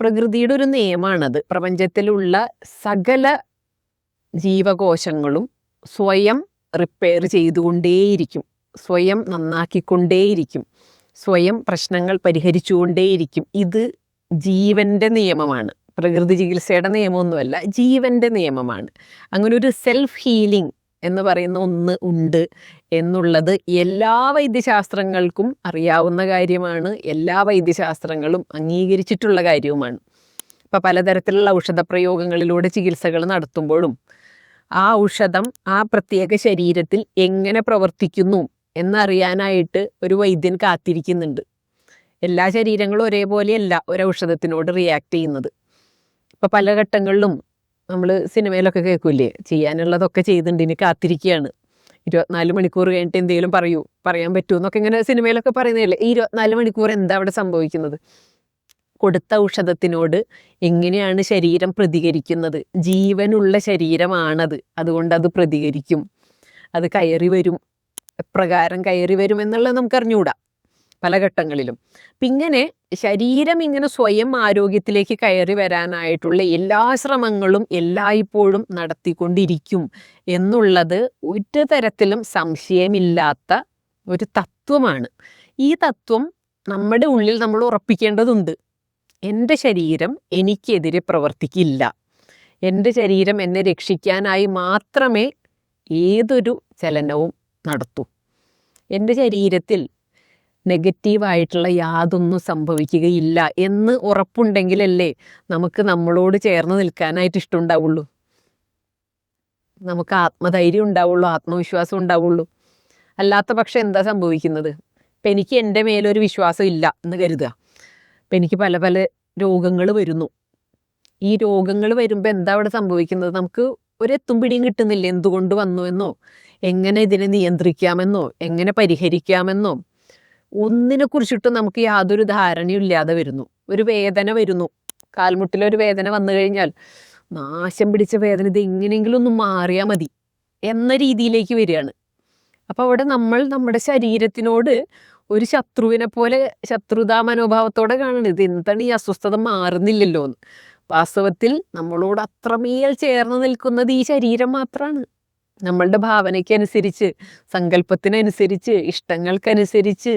പ്രകൃതിയുടെ ഒരു നിയമമാണത്. പ്രപഞ്ചത്തിലുള്ള സകല ജീവകോശങ്ങളും സ്വയം റിപ്പയർ ചെയ്തുകൊണ്ടേയിരിക്കും. സ്വയം നന്നാക്കിക്കൊണ്ടേയിരിക്കും. സ്വയം പ്രശ്നങ്ങൾ പരിഹരിച്ചുകൊണ്ടേയിരിക്കും. ഇത് ജീവന്റെ നിയമമാണ്. പ്രകൃതി ചികിത്സയുടെ നിയമമൊന്നുമല്ല ജീവന്റെ നിയമമാണ്. അങ്ങനെ ഒരു സെൽഫ് ഹീലിംഗ് എന്ന് പറയുന്ന ഒന്ന് ഉണ്ട്. എന്നുള്ളത് എല്ലാ വൈദ്യശാസ്ത്രങ്ങൾക്കും അറിയാവുന്ന കാര്യമാണ്. എല്ലാ വൈദ്യശാസ്ത്രങ്ങളും അംഗീകരിച്ചിട്ടുള്ള കാര്യവുമാണ്. ഇപ്പം പലതരത്തിലുള്ള ഔഷധ പ്രയോഗങ്ങളിലൂടെ ചികിത്സകൾ നടത്തുമ്പോഴും ആ ഔഷധം ആ പ്രത്യേക ശരീരത്തിൽ എങ്ങനെ പ്രവർത്തിക്കുന്നു എന്നറിയാനായിട്ട് ഒരു വൈദ്യൻ കാത്തിരിക്കുന്നുണ്ട്. എല്ലാ ശരീരങ്ങളും ഒരേപോലെയല്ല ഒരു ഔഷധത്തിനോട് റിയാക്ട് ചെയ്യുന്നത്. ഇപ്പം പല ഘട്ടങ്ങളിലും നമ്മൾ സിനിമയിലൊക്കെ കേൾക്കൂലേ ചെയ്യാനുള്ളതൊക്കെ ചെയ്തിട്ടുണ്ട് ഇനി കാത്തിരിക്കുകയാണ് ഇരുപത്തിനാല് മണിക്കൂർ കഴിഞ്ഞിട്ട് എന്തെങ്കിലും പറയൂ പറയാൻ പറ്റുമോ എന്നൊക്കെ ഇങ്ങനെ സിനിമയിലൊക്കെ പറയുന്നതല്ലേ? ഈ ഇരുപത്തിനാല് മണിക്കൂർ എന്താ അവിടെ സംഭവിക്കുന്നത്? കൊടുത്ത ഔഷധത്തിനോട് എങ്ങനെയാണ് ശരീരം പ്രതികരിക്കുന്നത്? ജീവനുള്ള ശരീരമാണത് അതുകൊണ്ട് അത് പ്രതികരിക്കും. അത് കയറി വരും. എപ്രകാരം കയറി വരും എന്നുള്ളത് നമുക്ക് അറിഞ്ഞുകൂടാ പല ഘട്ടങ്ങളിലും. അപ്പം ഇങ്ങനെ ശരീരം ഇങ്ങനെ സ്വയം ആരോഗ്യത്തിലേക്ക് കയറി വരാനായിട്ടുള്ള എല്ലാ ശ്രമങ്ങളും എല്ലായ്പ്പോഴും നടത്തിക്കൊണ്ടിരിക്കും എന്നുള്ളത് ഒരു തരത്തിലും സംശയമില്ലാത്ത ഒരു തത്വമാണ്. ഈ തത്വം നമ്മുടെ ഉള്ളിൽ നമ്മൾ ഉറപ്പിക്കേണ്ടതുണ്ട്. എന്റെ ശരീരം എനിക്കെതിരെ പ്രവർത്തിക്കില്ല. എന്റെ ശരീരം എന്നെ രക്ഷിക്കാനായി മാത്രമേ ഏതൊരു ചലനവും നടത്തൂ. എന്റെ ശരീരത്തിൽ നെഗറ്റീവായിട്ടുള്ള യാതൊന്നും സംഭവിക്കുകയില്ല എന്ന് ഉറപ്പുണ്ടെങ്കിലല്ലേ നമുക്ക് നമ്മളോട് ചേർന്ന് നിൽക്കാനായിട്ട് ഇഷ്ടമുണ്ടാവുള്ളൂ. നമുക്ക് ആത്മധൈര്യം ഉണ്ടാവുള്ളൂ ആത്മവിശ്വാസം ഉണ്ടാവുള്ളൂ. അല്ലാത്ത പക്ഷെ എന്താ സംഭവിക്കുന്നത്? ഇപ്പം എനിക്ക് എന്റെ മേലൊരു വിശ്വാസം ഇല്ല എന്ന് കരുതുക. ഇപ്പം എനിക്ക് പല പല രോഗങ്ങൾ വരുന്നു. ഈ രോഗങ്ങൾ വരുമ്പോൾ എന്താ അവിടെ സംഭവിക്കുന്നത്? നമുക്ക് ഒരു എത്തും പിടിയും കിട്ടുന്നില്ല. എന്തുകൊണ്ട് വന്നു എന്നോ? എങ്ങനെ ഇതിനെ നിയന്ത്രിക്കാമെന്നോ? എങ്ങനെ പരിഹരിക്കാമെന്നോ? ഒന്നിനെ കുറിച്ചിട്ടും നമുക്ക് യാതൊരു ധാരണയും ഇല്ലാതെ വരുന്നു. ഒരു വേദന വരുന്നു. കാൽമുട്ടിലൊരു വേദന വന്നു കഴിഞ്ഞാൽ നാശം പിടിച്ച വേദന ഇത് എങ്ങനെയെങ്കിലും ഒന്ന് മാറിയാൽ മതി എന്ന രീതിയിലേക്ക് വരികയാണ്. അപ്പോൾ അവിടെ നമ്മൾ നമ്മുടെ ശരീരത്തിനോട് ഒരു ശത്രുവിനെ പോലെ ശത്രുതാ മനോഭാവത്തോടെ കാണുന്നത് ഇത് എന്താണ് ഈ അസ്വസ്ഥത മാറുന്നില്ലല്ലോ എന്ന് വാസ്തവത്തിൽ നമ്മളോട് അത്രമേൽ ചേർന്ന് നിൽക്കുന്നത് ഈ ശരീരം മാത്രമാണ് നമ്മളുടെ ഭാവനയ്ക്കനുസരിച്ച് സങ്കല്പത്തിനനുസരിച്ച് ഇഷ്ടങ്ങൾക്കനുസരിച്ച്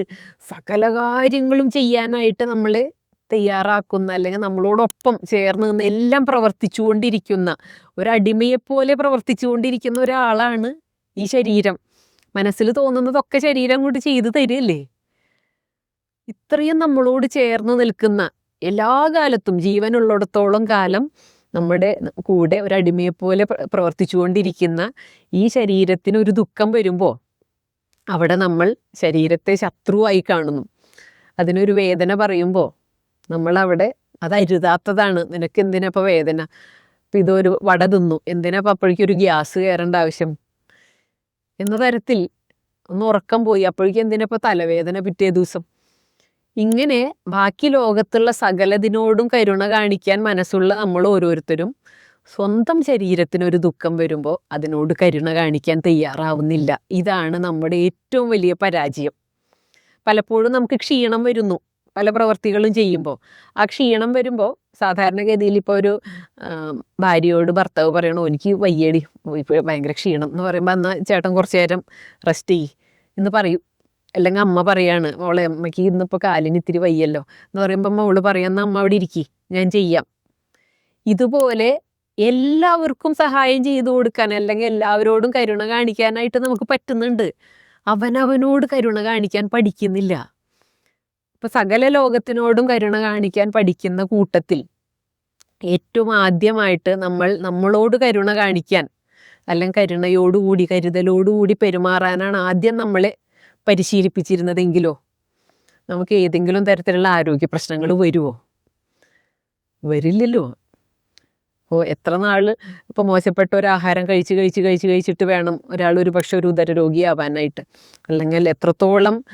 സകല കാര്യങ്ങളും ചെയ്യാനായിട്ട് നമ്മളെ തയ്യാറാക്കുന്ന അല്ലെങ്കിൽ നമ്മളോടൊപ്പം ചേർന്ന് നിന്ന് എല്ലാം പ്രവർത്തിച്ചുകൊണ്ടിരിക്കുന്ന ഒരടിമയെപ്പോലെ പ്രവർത്തിച്ചുകൊണ്ടിരിക്കുന്ന ഒരാളാണ് ഈ ശരീരം. മനസ്സിൽ തോന്നുന്നതൊക്കെ ശരീരം കൊണ്ട് ചെയ്തു തരില്ലേ? ഇത്രയും നമ്മളോട് ചേർന്ന് നിൽക്കുന്ന എല്ലാ കാലത്തും ജീവനുള്ളിടത്തോളം കാലം നമ്മുടെ കൂടെ ഒരു അടിമയെപ്പോലെ പ്ര- പ്രവർത്തിച്ചുകൊണ്ടിരിക്കുന്ന ഈ ശരീരത്തിന് ഒരു ദുഃഖം വരുമ്പോൾ അവിടെ നമ്മൾ ശരീരത്തെ ശത്രുവായി കാണുന്നു. അതിനൊരു വേദന പറയുമ്പോൾ നമ്മൾ അവിടെ അത് അരുതാത്തതാണ്. നിനക്ക് എന്തിനപ്പോൾ വേദന? ഇപ്പം ഇതൊരു വട തിന്നു. എന്തിനപ്പോൾ അപ്പോഴേക്കും ഒരു ഗ്യാസ് കയറേണ്ട ആവശ്യം? എന്ന തരത്തിൽ ഒന്ന് ഉറക്കം പോയി. അപ്പോഴേക്കും എന്തിനപ്പോൾ തലവേദന പിറ്റേ ദിവസം? ഇങ്ങനെ ബാക്കി ലോകത്തുള്ള സകലതിനോടും കരുണ കാണിക്കാൻ മനസ്സുള്ള നമ്മൾ ഓരോരുത്തരും സ്വന്തം ശരീരത്തിന് ഒരു ദുഃഖം വരുമ്പോൾ അതിനോട് കരുണ കാണിക്കാൻ തയ്യാറാവുന്നില്ല. ഇതാണ് നമ്മുടെ ഏറ്റവും വലിയ പരാജയം. പലപ്പോഴും നമുക്ക് ക്ഷീണം വരുന്നു. പല പ്രവർത്തികളും ചെയ്യുമ്പോൾ. ആ ക്ഷീണം വരുമ്പോൾ സാധാരണഗതിയിൽ ഇപ്പോൾ ഒരു ഭാര്യയോട് ഭർത്താവ് പറയണോ എനിക്ക് വയ്യടി ഭയങ്കര ക്ഷീണം എന്ന് പറയുമ്പോൾ എന്നാൽ ചേട്ടൻ കുറച്ച് നേരം റെസ്റ്റ് ചെയ്യ് എന്ന് പറയും. അല്ലെങ്കിൽ അമ്മ പറയാണ് മോളെ അമ്മയ്ക്ക് ഇന്നിപ്പോൾ കാലിന് ഇത്തിരി വയ്യല്ലോ. എന്ന് പറയുമ്പോൾ മോൾ പറയുന്ന അമ്മ അവിടെ ഇരിക്കി ഞാൻ ചെയ്യാം. ഇതുപോലെ എല്ലാവർക്കും സഹായം ചെയ്തു കൊടുക്കാൻ അല്ലെങ്കിൽ എല്ലാവരോടും കരുണ കാണിക്കാനായിട്ട് നമുക്ക് പറ്റുന്നുണ്ട്. അവനവനോട് കരുണ കാണിക്കാൻ പഠിക്കുന്നില്ല. ഇപ്പം സകല ലോകത്തിനോടും കരുണ കാണിക്കാൻ പഠിക്കുന്ന കൂട്ടത്തിൽ ഏറ്റവും ആദ്യമായിട്ട് നമ്മൾ നമ്മളോട് കരുണ കാണിക്കാൻ അല്ലെങ്കിൽ കരുണയോടുകൂടി കരുതലോടുകൂടി പെരുമാറാനാണ് ആദ്യം നമ്മളെ പരിശീലിപ്പിച്ചിരുന്നതെങ്കിലോ? നമുക്ക് ഏതെങ്കിലും തരത്തിലുള്ള ആരോഗ്യ പ്രശ്നങ്ങൾ വരുമോ വരില്ലല്ലോ. ഓ എത്ര നാൾ ഇപ്പോൾ മോശപ്പെട്ട ഒരു ആഹാരം കഴിച്ച് കഴിച്ച് കഴിച്ച് കഴിച്ചിട്ട് വേണം ഒരാൾ ഒരു പക്ഷെ ഒരു ഉദര രോഗിയാവാനായിട്ട്. അല്ലെങ്കിൽ എത്രത്തോളം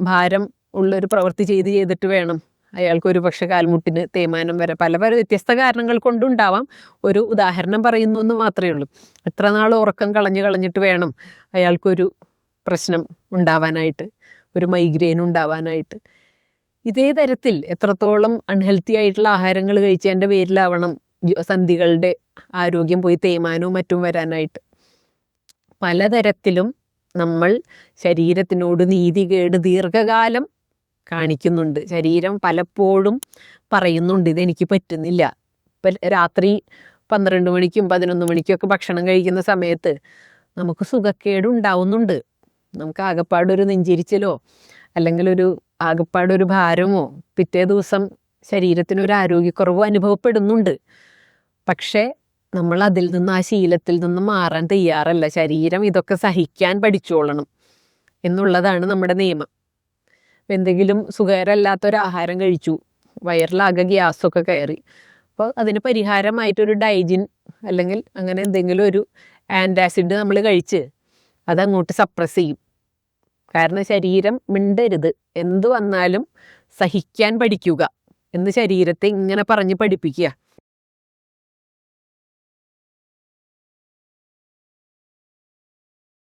ഭാരം ഉള്ളൊരു പ്രവൃത്തി ചെയ്ത് ചെയ്തിട്ട് വേണം അയാൾക്ക് ഒരു പക്ഷെ കാൽമുട്ടിന് തേയ്മാനം വരെ. പല പല വ്യത്യസ്ത കാരണങ്ങൾ കൊണ്ടുണ്ടാവാം. ഒരു ഉദാഹരണം പറയുന്നു എന്ന് മാത്രമേ ഉള്ളൂ. എത്ര നാൾ ഉറക്കം കളഞ്ഞ് കളഞ്ഞിട്ട് വേണം അയാൾക്കൊരു പ്രശ്നം ഉണ്ടാവാനായിട്ട് ഒരു മൈഗ്രെയിൻ ഉണ്ടാവാനായിട്ട്. ഇതേ തരത്തിൽ എത്രത്തോളം അൺഹെൽത്തി ആയിട്ടുള്ള ആഹാരങ്ങൾ കഴിച്ചതിന്റെ പേരിലാവണം സന്ധികളുടെ ആരോഗ്യം പോയി തേയ്മാനവും മറ്റും വരാനായിട്ട്. പലതരത്തിലും നമ്മൾ ശരീരത്തിനോട് നീതികേട് ദീർഘകാലം കാണിക്കുന്നുണ്ട്. ശരീരം പലപ്പോഴും പറയുന്നുണ്ട് ഇതെനിക്ക് പറ്റുന്നില്ല. ഇപ്പം രാത്രി പന്ത്രണ്ട് മണിക്കും പതിനൊന്ന് മണിക്കും ഒക്കെ ഭക്ഷണം കഴിക്കുന്ന സമയത്ത് നമുക്ക് സുഖക്കേട് ഉണ്ടാവുന്നുണ്ട് നമുക്ക് ആകപ്പാടൊരു നെഞ്ചിരിച്ചിലോ അല്ലെങ്കിൽ ഒരു ആകപ്പാടൊരു ഭാരമോ പിറ്റേ ദിവസം ശരീരത്തിനൊരു ആരോഗ്യക്കുറവോ അനുഭവപ്പെടുന്നുണ്ട്. പക്ഷേ നമ്മൾ അതിൽ നിന്ന് ആ ശീലത്തിൽ നിന്ന് മാറാൻ തയ്യാറല്ല. ശരീരം ഇതൊക്കെ സഹിക്കാൻ പഠിച്ചോളണം എന്നുള്ളതാണ് നമ്മുടെ നിയമം. എന്തെങ്കിലും സുഖകരമല്ലാത്തൊരു ആഹാരം കഴിച്ചു വയറിലാകെ ഗ്യാസൊക്കെ കയറി അപ്പോൾ അതിന് പരിഹാരമായിട്ടൊരു ഡൈജിൻ അല്ലെങ്കിൽ അങ്ങനെ എന്തെങ്കിലും ഒരു ആന്റാസിഡ് നമ്മൾ കഴിച്ച് അതങ്ങോട്ട് സപ്രസ് ചെയ്യും. കാരണം ശരീരം മിണ്ടരുത്. എന്തു വന്നാലും സഹിക്കാൻ പഠിക്കുക. എന്ന് ശരീരത്തെ ഇങ്ങനെ പറഞ്ഞ് പഠിപ്പിക്കുക.